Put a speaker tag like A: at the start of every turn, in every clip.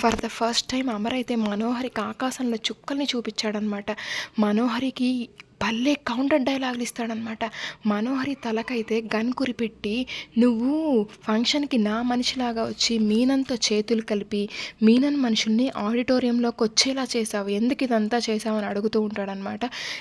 A: For the first time Amar అయితే మనోహరికి ఆకాశంలో చుక్కల్ని చూపించాడనమాట. మనోహరికి భలే కౌంటర్ డైలాగులు ఇస్తాడనమాట మనోహరి తలకైతే గన్ కురిపెట్టి నువ్వు ఫంక్షన్కి నా మనిషిలాగా వచ్చి మీనంతో చేతులు కలిపి మీనన్ మనుషుల్ని ఆడిటోరియంలోకి వచ్చేలా చేసావు. ఎందుకు ఇదంతా చేసావని అడుగుతూ ఉంటాడనమాట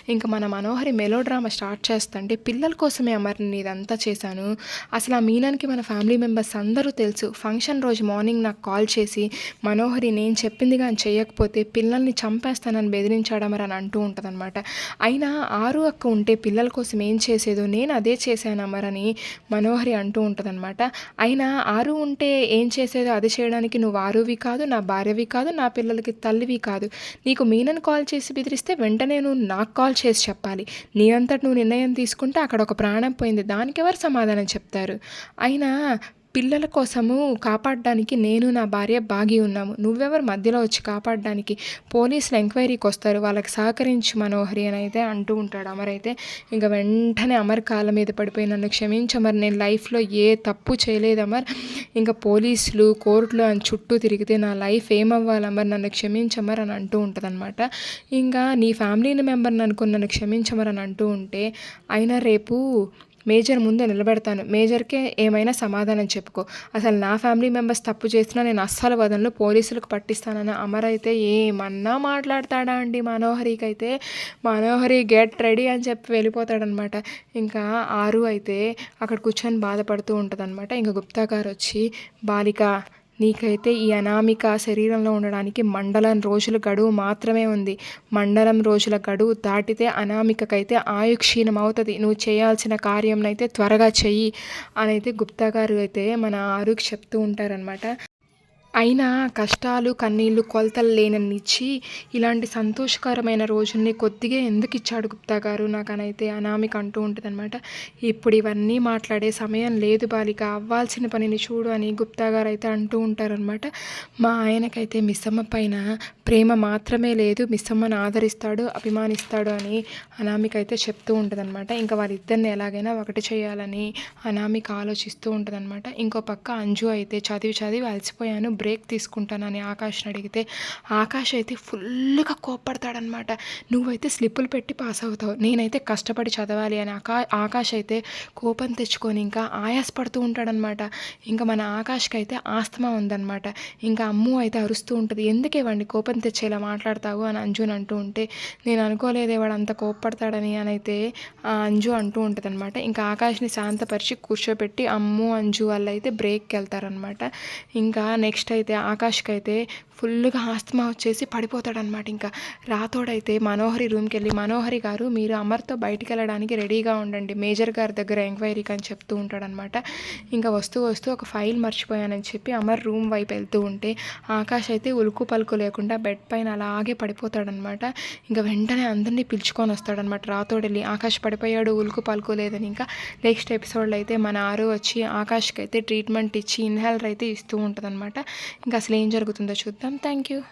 A: ఇంకా మన మనోహరి మెలో డ్రామా స్టార్ట్ చేస్తుంటే పిల్లల కోసమే అమర్ని ఇదంతా చేశాను. అసలు ఆ మీనన్కి మన ఫ్యామిలీ మెంబర్స్ అందరూ తెలుసు. ఫంక్షన్ రోజు మార్నింగ్ నాకు కాల్ చేసి మనోహరి నేను చెప్పింది కానీ చేయకపోతే పిల్లల్ని చంపేస్తానని బెదిరించాడమరని అని అంటూ ఉంటుందన్నమాట. అయినా ఆరు అక్క ఉంటే పిల్లల కోసం ఏం చేసేదో నేను అదే చేశాను అమరని మనోహరి అంటూ ఉంటుందన్నమాట. అయినా ఆరు ఉంటే ఏం చేసేదో అది చేయడానికి నువ్వు ఆరువి కాదు నా భార్యవి కాదు నా పిల్లలకి తల్లివి కాదు. నీకు మీనని కాల్ చేసి బెదిరిస్తే వెంటనే నువ్వు నాకు కాల్ చేసి చెప్పాలి. నీ అంతటి నువ్వు నిర్ణయం తీసుకుంటే అక్కడ ఒక ప్రాణం పోయింది. దానికి ఎవరు సమాధానం చెప్తారు? అయినా పిల్లల కోసము కాపాడడానికి నేను నా భార్య బాగి ఉన్నాము. నువ్వెవరు మధ్యలో వచ్చి కాపాడడానికి పోలీసులు ఎంక్వైరీకి వస్తారు. వాళ్ళకి సహకరించి మనోహరి అని అయితే అంటూ ఉంటాడు అమర్ అయితే. ఇంకా వెంటనే అమర్ కాళ్ళ మీద పడిపోయి నన్ను క్షమించమర్ నేను లైఫ్లో ఏ తప్పు చేయలేదు అమర్. ఇంకా పోలీసులు కోర్టులు అని చుట్టూ తిరిగితే నా లైఫ్ ఏమవ్వాలి అమర్? నన్ను క్షమించమర్ అని అంటూ ఉంటుందన్నమాట. ఇంకా నీ ఫ్యామిలీని మెంబర్ని అనుకుని నన్ను క్షమించమర్ అని అంటూ ఉంటే అయినా రేపు మేజర్ ముందు నిలబెడతాను. మేజర్కే ఏమైనా సమాధానం చెప్పుకో. అసలు నా ఫ్యామిలీ మెంబర్స్ తప్పు చేసినా నేను అస్సలు వదనలు పోలీసులకు పట్టిస్తానని అమర్ అయితే ఏమన్నా మాట్లాడతాడా అండి మనోహరికి అయితే మనోహరి గెట్ రెడీ అని చెప్పి వెళ్ళిపోతాడనమాట. ఇంకా ఆరు అయితే అక్కడ కూర్చొని బాధపడుతూ ఉంటుందన్నమాట ఇంకా గుప్తా గారు వచ్చి బాలిక నీకైతే ఈ అనామిక శరీరంలో ఉండడానికి మండలం రోజుల గడువు మాత్రమే ఉంది. మండలం రోజుల గడువు దాటితే అనామికకైతే ఆయుక్షీణం అవుతుంది నువ్వు చేయాల్సిన కార్యంనైతే త్వరగా చెయ్యి అని అయితే గుప్తా గారు అయితే మన ఆరుకి చెప్తూ ఉంటారనమాట అయినా కష్టాలు కన్నీళ్ళు కొలతలు లేనన్నిచ్చి ఇలాంటి సంతోషకరమైన రోజుల్ని కొద్దిగా ఎందుకు ఇచ్చాడు గుప్తా గారు? నాకనైతే అనామిక అంటూ ఉంటుందన్నమాట. ఇప్పుడు ఇవన్నీ మాట్లాడే సమయం లేదు బాలిక అవ్వాల్సిన పనిని చూడు అని గుప్తా గారు అయితే అంటూ ఉంటారనమాట మా ఆయనకైతే మిస్సమ్మ పైన ప్రేమ మాత్రమే లేదు మిస్సమ్మను ఆదరిస్తాడు అభిమానిస్తాడు అని అనామిక అయితే చెప్తూ ఉంటుందన్నమాట. ఇంకా వారిద్దరిని ఎలాగైనా ఒకటి చేయాలని అనామిక ఆలోచిస్తూ ఉంటుందన్నమాట. ఇంకో పక్క అంజు అయితే చదివి చదివి అలసిపోయాను బ్రేక్ తీసుకుంటానని ఆకాష్ని అడిగితే ఆకాష్ అయితే ఫుల్గా కోప్పడతాడనమాట. నువ్వైతే స్లిప్పులు పెట్టి పాస్ అవుతావు. నేనైతే కష్టపడి చదవాలి అని ఆకా ఆకాష్ అయితే కోపం తెచ్చుకొని ఇంకా ఆయాసపడుతూ ఉంటాడనమాట. ఇంకా మన ఆకాష్కి అయితే ఆస్తమా ఉందన్నమాట ఇంకా అమ్ము అయితే అరుస్తూ ఉంటుంది. ఎందుకే వాడిని కోపం తెచ్చేలా మాట్లాడతావు? అని అంజుని అంటూ ఉంటే నేను అనుకోలేదే వాడు అంత కోప్పడతాడని అని అయితే అంజు అంటూ ఉంటుంది అనమాట ఇంకా ఆకాష్ని శాంతపరిచి కూర్చోబెట్టి అమ్ము అంజు వాళ్ళు అయితే బ్రేక్కి వెళ్తారనమాట ఇంకా నెక్స్ట్ అయితే ఆకాష్కి అయితే ఫుల్గా ఆస్తమా వచ్చేసి పడిపోతాడనమాట ఇంకా రాతోడైతే మనోహరి రూమ్కి వెళ్ళి మనోహరి గారు మీరు అమర్తో బయటికి వెళ్ళడానికి రెడీగా ఉండండి. మేజర్ గారి దగ్గర ఎంక్వైరీకి అని చెప్తూ ఉంటాడనమాట ఇంకా వస్తూ వస్తూ ఒక ఫైల్ మర్చిపోయానని చెప్పి అమర్ రూమ్ వైపు వెళ్తూ ఉంటే ఆకాష్ అయితే ఉలుకు పలుకు లేకుండా బెడ్ పైన అలాగే పడిపోతాడనమాట ఇంకా వెంటనే అందరినీ పిలుచుకొని వస్తాడనమాట రాతోడు వెళ్ళి ఆకాష్ పడిపోయాడు ఉలుకు పలుకు లేదని ఇంకా నెక్స్ట్ ఎపిసోడ్లో అయితే మన ఆరు వచ్చి ఆకాష్కి అయితే ట్రీట్మెంట్ ఇచ్చి ఇన్హేలర్ అయితే ఇస్తూ ఉంటుందన్నమాట. ఇంకా అసలు ఏం జరుగుతుందో చూద్దాం. welcome thank you.